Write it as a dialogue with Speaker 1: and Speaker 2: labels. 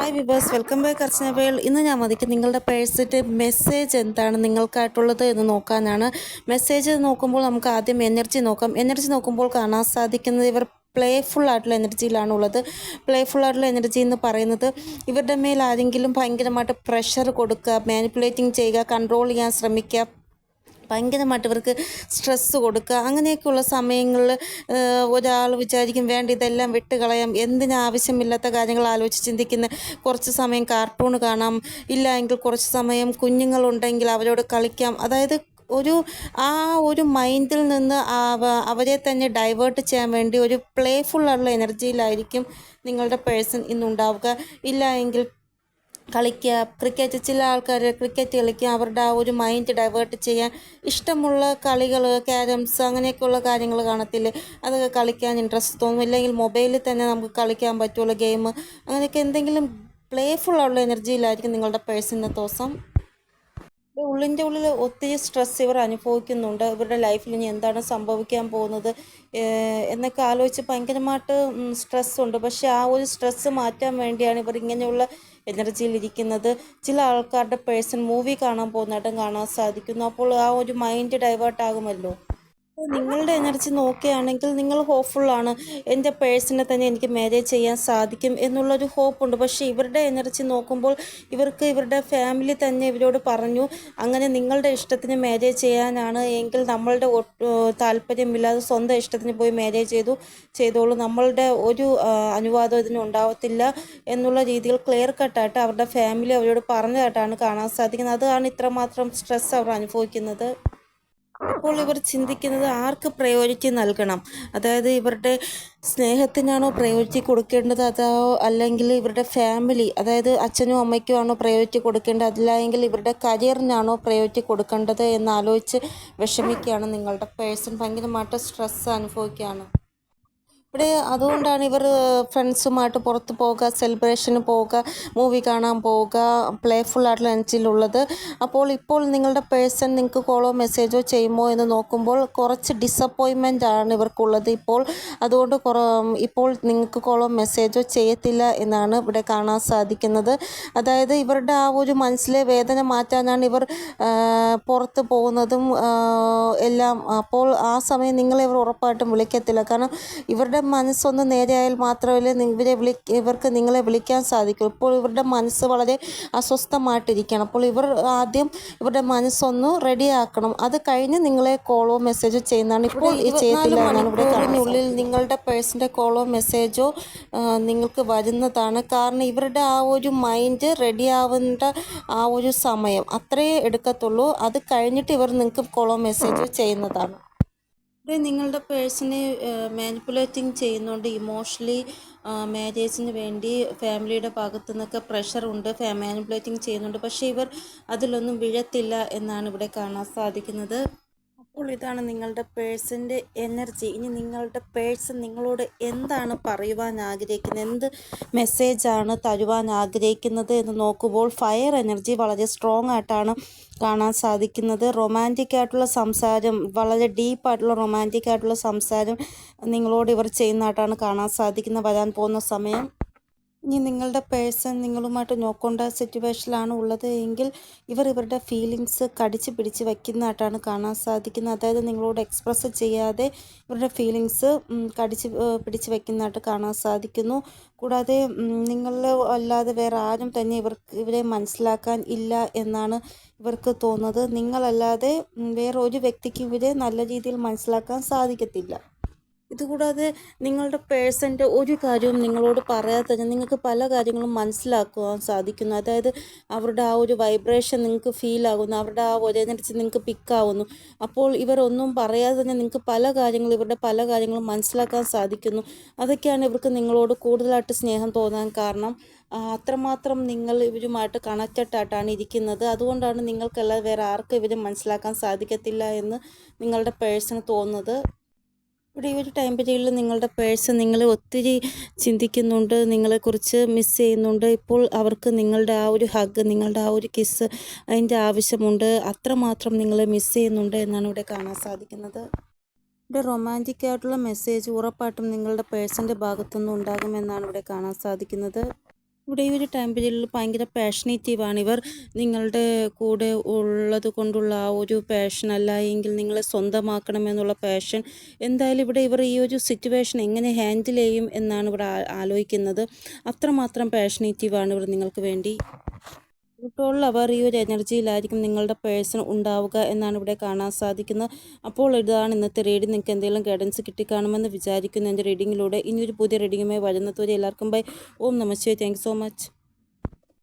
Speaker 1: Hi viewers welcome back അർച്ചനബേൾ ഇന്ന് ഞാൻ മതിക്ക് നിങ്ങളുടെ പേഴ്സിന്റെ മെസ്സേജ് എന്താണ് നിങ്ങൾക്കായിട്ടുള്ളത് എന്ന് നോക്കാനാണ്. മെസ്സേജ് നോക്കുമ്പോൾ നമുക്ക് ആദ്യം എനർജി നോക്കാം. എനർജി നോക്കുമ്പോൾ കാണാൻ സാധിക്കുന്നത് ഇവർ പ്ലേഫുൾ ആയിട്ടുള്ള എനർജിയിലാണ് ഉള്ളത്. പ്ലേഫുൾ ആയിട്ടുള്ള എനർജി എന്ന് പറയുന്നത് ഇവരുടെ മേൽ ആരെങ്കിലും ഭയങ്കരമായിട്ട് പ്രഷർ കൊടുക്കുക മാനിപ്പുലേറ്റിംഗ് ചെയ്യുക കൺട്രോൾ ചെയ്യാൻ ശ്രമിക്കുക ഭയങ്കരമായിട്ട് ഇവർക്ക് സ്ട്രെസ്സ് കൊടുക്കുക. അങ്ങനെയൊക്കെയുള്ള സമയങ്ങളിൽ ഒരാൾ വിചാരിക്കും വേണ്ട ഇതെല്ലാം വിട്ട് കളയാം. എന്തിന് ആവശ്യമില്ലാത്ത കാര്യങ്ങൾ ആലോചിച്ച് ചിന്തിക്കുന്ന കുറച്ച് സമയം കാർട്ടൂൺ കാണാം. ഇല്ല എങ്കിൽ കുറച്ച് സമയം കുഞ്ഞുങ്ങളുണ്ടെങ്കിൽ അവരോട് കളിക്കാം. അതായത് ഒരു ആ ഒരു മൈൻഡിൽ നിന്ന് അവരെ തന്നെ ഡൈവേർട്ട് ചെയ്യാൻ വേണ്ടി ഒരു പ്ലേഫുൾ ആയിട്ടുള്ള എനർജിയിലായിരിക്കും നിങ്ങളുടെ പേഴ്സൺ ഇന്നുണ്ടാവുക. ഇല്ല എങ്കിൽ കളിക്കുക ക്രിക്കറ്റ് ചില ആൾക്കാർ ക്രിക്കറ്റ് കളിക്കുക അവരുടെ ആ ഒരു മൈൻഡ് ഡൈവേർട്ട് ചെയ്യാൻ ഇഷ്ടമുള്ള കളികൾ ക്യാരംസ് അങ്ങനെയൊക്കെയുള്ള കാര്യങ്ങൾ കാണത്തില്ലേ. അതൊക്കെ കളിക്കാൻ ഇൻട്രസ്റ്റ് തോന്നും. ഇല്ലെങ്കിൽ മൊബൈലിൽ തന്നെ നമുക്ക് കളിക്കാൻ പറ്റുള്ള ഗെയിം അങ്ങനെയൊക്കെ എന്തെങ്കിലും പ്ലേഫുൾ ഉള്ള എനർജിയിലായിരിക്കും നിങ്ങളുടെ പേഴ്സൺ ഇന്നത്തെ ദിവസം ഉള്ളിന്റെ ഉള്ളിൽ ഒത്തിരി സ്ട്രെസ് ഇവർ അനുഭവിക്കുന്നുണ്ട്. ഇവരുടെ ലൈഫിൽ ഇനി എന്താണ് സംഭവിക്കാൻ പോകുന്നത്? എന്നൊക്കെ ആലോചിച്ച് ഭയങ്കരമായിട്ട് സ്ട്രെസ് ഉണ്ട്. പക്ഷെ ആ ഒരു സ്ട്രെസ്സ് മാറ്റാൻ വേണ്ടിയാണ് ഇവർ ഇങ്ങനെയുള്ള എനർജിയിൽ ഇരിക്കുന്നത്. ചില ആൾക്കാരുടെ പേഴ്സൺ മൂവി കാണാൻ പോകുന്നതായിട്ടും കാണാൻ സാധിക്കുന്നു. അപ്പോൾ ആ ഒരു മൈൻഡ് ഡൈവേർട്ട് ആകുമല്ലോ. നിങ്ങളുടെ എനർജി നോക്കുകയാണെങ്കിൽ നിങ്ങൾ ഹോപ്പ്ഫുള്ളാണ്. എന്റെ പേഴ്സണെ തന്നെ എനിക്ക് മാരേജ് ചെയ്യാൻ സാധിക്കും എന്നുള്ളൊരു ഹോപ്പുണ്ട്. പക്ഷേ ഇവരുടെ എനർജി നോക്കുമ്പോൾ ഇവർക്ക് ഇവരുടെ ഫാമിലി തന്നെ ഇവരോട് പറഞ്ഞു അങ്ങനെ നിങ്ങളുടെ ഇഷ്ടത്തിന് മാരേജ് ചെയ്യാനാണ്. എങ്കിൽ നമ്മളുടെ താല്പര്യമില്ലാതെ സ്വന്തം ഇഷ്ടത്തിന് പോയി മാരേജ് ചെയ്തു ചെയ്തോളൂ. നമ്മളുടെ ഒരു അനുവാദം ഇതിന് ഉണ്ടാവത്തില്ല എന്നുള്ള രീതിയിൽ ക്ലിയർ കട്ടായിട്ട് അവരുടെ ഫാമിലി അവരോട് പറഞ്ഞതായിട്ടാണ് കാണാൻ സാധിക്കുന്നത്. അതാണ് ഇത്രമാത്രം സ്ട്രെസ് അവർ അനുഭവിക്കുന്നത്. അപ്പോൾ ഇവർ ചിന്തിക്കുന്നത് ആർക്ക് പ്രയോറിറ്റി നൽകണം? അതായത് ഇവരുടെ സ്നേഹത്തിനാണോ പ്രയോറിറ്റി കൊടുക്കേണ്ടത്? അതോ അല്ലെങ്കിൽ ഇവരുടെ ഫാമിലി അതായത് അച്ഛനും അമ്മയ്ക്കും ആണോ പ്രയോറിറ്റി കൊടുക്കേണ്ടത്? അല്ലെങ്കിൽ ഇവരുടെ കരിയറിനാണോ പ്രയോറിറ്റി കൊടുക്കേണ്ടത്? എന്ന് ആലോചിച്ച് വിഷമിക്കുകയാണ് നിങ്ങളുടെ പേഴ്സൺ ഭയങ്കരമായിട്ട് സ്ട്രെസ് അനുഭവിക്കുകയാണ്. ഇവിടെ അതുകൊണ്ടാണ് ഇവർ ഫ്രണ്ട്സുമായിട്ട് പുറത്ത് പോവുക സെലിബ്രേഷന് പോവുക മൂവി കാണാൻ പോവുക പ്ലേഫുൾ ആയിട്ടുള്ള എനർജിയിലുള്ളത് അപ്പോൾ ഇപ്പോൾ നിങ്ങളുടെ പേഴ്സൺ നിങ്ങൾക്ക് കോളോ മെസ്സേജോ ചെയ്യുമോ എന്ന് നോക്കുമ്പോൾ കുറച്ച് ഡിസപ്പോയിൻമെന്റ് ആണ് ഇവർക്കുള്ളത് ഇപ്പോൾ. അതുകൊണ്ട് ഇപ്പോൾ നിങ്ങൾക്ക് കോളോ മെസ്സേജോ ചെയ്യത്തില്ല എന്നാണ് ഇവിടെ കാണാൻ സാധിക്കുന്നത്. അതായത് ഇവരുടെ ആ ഒരു മനസ്സിലെ വേദന മാറ്റാനാണ് ഇവർ പുറത്ത് പോകുന്നതും എല്ലാം. അപ്പോൾ ആ സമയം നിങ്ങളെ ഇവർ ഉറപ്പായിട്ടും വിളിക്കത്തില്ല. കാരണം ഇവരുടെ മനസ്സൊന്ന് നേരെയായാൽ മാത്രമല്ലേ ഇവരെ വിളി ഇവർക്ക് നിങ്ങളെ വിളിക്കാൻ സാധിക്കൂ. ഇപ്പോൾ ഇവരുടെ മനസ്സ് വളരെ അസ്വസ്ഥമായിട്ടിരിക്കുകയാണ്. അപ്പോൾ ഇവർ ആദ്യം ഇവരുടെ മനസ്സൊന്ന് റെഡിയാക്കണം. അത് കഴിഞ്ഞ് നിങ്ങളെ കോളോ മെസ്സേജോ ചെയ്യുന്നതാണ് ഇപ്പോൾ എന്നാണ് ഇവിടെ കാണുന്നുള്ളിൽ നിങ്ങളുടെ പേഴ്സന്റെ കോളോ മെസ്സേജോ നിങ്ങൾക്ക് വരുന്നതാണ്. കാരണം ഇവരുടെ ആ ഒരു മൈൻഡ് റെഡി ആവേണ്ട ആ ഒരു സമയം അത്രയേ എടുക്കത്തുള്ളൂ. അത് കഴിഞ്ഞിട്ട് ഇവർ നിങ്ങൾക്ക് കോളോ മെസ്സേജോ ചെയ്യുന്നതാണ്. നിങ്ങളുടെ പേഴ്സണെ മാനിപ്പുലേറ്റിംഗ് ചെയ്യുന്നുണ്ട് ഇമോഷണലി മാരേജിന് വേണ്ടി ഫാമിലിയുടെ ഭാഗത്തു നിന്നൊക്കെ പ്രഷറുണ്ട് ഉണ്ട് മാനിപ്പുലേറ്റിംഗ് ചെയ്യുന്നുണ്ട്. പക്ഷേ ഇവർ അതിലൊന്നും വീഴത്തില്ല എന്നാണ് ഇവിടെ കാണാൻ സാധിക്കുന്നത്. അപ്പോൾ ഇതാണ് നിങ്ങളുടെ പേഴ്സന്റെ എനർജി. ഇനി നിങ്ങളുടെ പേഴ്സൺ നിങ്ങളോട് എന്താണ് പറയുവാൻ ആഗ്രഹിക്കുന്നത്? എന്ത് മെസ്സേജാണ് തരുവാൻ ആഗ്രഹിക്കുന്നത് എന്ന് നോക്കുമ്പോൾ ഫയർ എനർജി വളരെ സ്ട്രോങ് ആയിട്ടാണ് കാണാൻ സാധിക്കുന്നത്. റൊമാന്റിക് ആയിട്ടുള്ള സംസാരം വളരെ ഡീപ്പായിട്ടുള്ള റൊമാന്റിക് ആയിട്ടുള്ള സംസാരം നിങ്ങളോട് ഇവർ ചെയ്യുന്നതായിട്ടാണ് കാണാൻ സാധിക്കുന്നത്. വരാൻ പോകുന്ന സമയം ഇനി നിങ്ങളുടെ പേഴ്സൺ നിങ്ങളുമായിട്ട് നോക്കേണ്ട സിറ്റുവേഷനിലാണ് ഉള്ളത് എങ്കിൽ ഇവർ ഇവരുടെ ഫീലിങ്സ് കടിച്ച് പിടിച്ച് വയ്ക്കുന്നതായിട്ടാണ് കാണാൻ സാധിക്കുന്നത്. അതായത് നിങ്ങളോട് എക്സ്പ്രസ് ചെയ്യാതെ ഇവരുടെ ഫീലിങ്സ് കടിച്ച് പിടിച്ച് വയ്ക്കുന്നതായിട്ട് കാണാൻ സാധിക്കുന്നു. കൂടാതെ നിങ്ങൾ അല്ലാതെ വേറെ ആരും തന്നെ ഇവർക്ക് ഇവരെ മനസ്സിലാക്കാൻ ഇല്ല എന്നാണ് ഇവർക്ക് തോന്നുന്നത്. നിങ്ങളല്ലാതെ വേറൊരു വേറെ ഒരു വ്യക്തിക്ക് ഇവരെ നല്ല രീതിയിൽ മനസ്സിലാക്കാൻ സാധിക്കത്തില്ല. ഇതുകൂടാതെ നിങ്ങളുടെ പേഴ്സന്റെ ഒരു കാര്യവും നിങ്ങളോട് പറയാതെ തന്നെ നിങ്ങൾക്ക് പല കാര്യങ്ങളും മനസ്സിലാക്കുവാൻ സാധിക്കുന്നു. അതായത് അവരുടെ ആ ഒരു വൈബ്രേഷൻ നിങ്ങൾക്ക് ഫീൽ ആകുന്നു. അവരുടെ ആ ഒരു നിരച്ച് നിങ്ങൾക്ക് പിക്കാവുന്നു അപ്പോൾ ഇവരൊന്നും പറയാതെ തന്നെ നിങ്ങൾക്ക് പല കാര്യങ്ങളും ഇവരുടെ പല കാര്യങ്ങളും മനസ്സിലാക്കാൻ സാധിക്കുന്നു. അതൊക്കെയാണ് ഇവർക്ക് നിങ്ങളോട് കൂടുതലായിട്ട് സ്നേഹം തോന്നാൻ കാരണം. അത്രമാത്രം നിങ്ങൾ ഇവരുമായിട്ട് കണക്റ്റഡ് ആയിട്ടാണ് ഇരിക്കുന്നത്. അതുകൊണ്ടാണ് നിങ്ങൾക്കല്ലാതെ വേറെ ആർക്കും ഇവരെ മനസ്സിലാക്കാൻ സാധിക്കത്തില്ല എന്ന് നിങ്ങളുടെ പേഴ്സണ് തോന്നുന്നത്. ഇവിടെ ഈ ഒരു ടൈം പീരീഡിൽ നിങ്ങളുടെ പേഴ്സ് നിങ്ങൾ ഒത്തിരി ചിന്തിക്കുന്നുണ്ട് നിങ്ങളെക്കുറിച്ച് മിസ് ചെയ്യുന്നുണ്ട്. ഇപ്പോൾ അവർക്ക് നിങ്ങളുടെ ആ ഒരു ഹഗ് നിങ്ങളുടെ ആ ഒരു കിസ് അതിന്റെ ആവശ്യമുണ്ട്. അത്രമാത്രം നിങ്ങളെ മിസ് ചെയ്യുന്നുണ്ട് എന്നാണ് ഇവിടെ കാണാൻ സാധിക്കുന്നത്. ഇവിടെ റൊമാന്റിക് ആയിട്ടുള്ള മെസ്സേജ് ഉറപ്പായിട്ടും നിങ്ങളുടെ പേഴ്സന്റെ ഭാഗത്തുനിന്ന് ഉണ്ടാകുമെന്നാണ് ഇവിടെ കാണാൻ സാധിക്കുന്നത്. ഇവിടെ ഈ ഒരു ടൈം പീരീഡിൽ ഭയങ്കര പാഷനേറ്റീവാണ് ഇവർ നിങ്ങളുടെ കൂടെ ഉള്ളത് കൊണ്ടുള്ള ആ ഒരു പാഷൻ അല്ല എങ്കിൽ നിങ്ങളെ സ്വന്തമാക്കണമെന്നുള്ള പാഷൻ എന്തായാലും ഇവിടെ ഇവർ ഈ ഒരു സിറ്റുവേഷൻ എങ്ങനെ ഹാൻഡിൽ ചെയ്യും എന്നാണ് ഇവിടെ ആലോചിക്കുന്നത്. അത്രമാത്രം പാഷനേറ്റീവാണ് ഇവർ നിങ്ങൾക്ക് വേണ്ടി. ഇപ്പോൾ അവർ ഈ ഒരു എനർജിയിലായിരിക്കും നിങ്ങളുടെ പേഴ്സൺ ഉണ്ടാവുക എന്നാണ് ഇവിടെ കാണാൻ സാധിക്കുന്നത്. അപ്പോൾ ഇതാണ് ഇന്നത്തെ റീഡിംഗ് നിങ്ങൾക്ക് എന്തെങ്കിലും ഗൈഡൻസ് കിട്ടിക്കാണുമെന്ന് വിചാരിക്കുന്നു. എന്റെ റീഡിങ്ങിലൂടെ ഇനി ഒരു പുതിയ റീഡിങ്ങുമായി വരുന്നതുവരെ എല്ലാവർക്കും ബൈ ഓം നമസ്തേ താങ്ക് സോ മച്ച്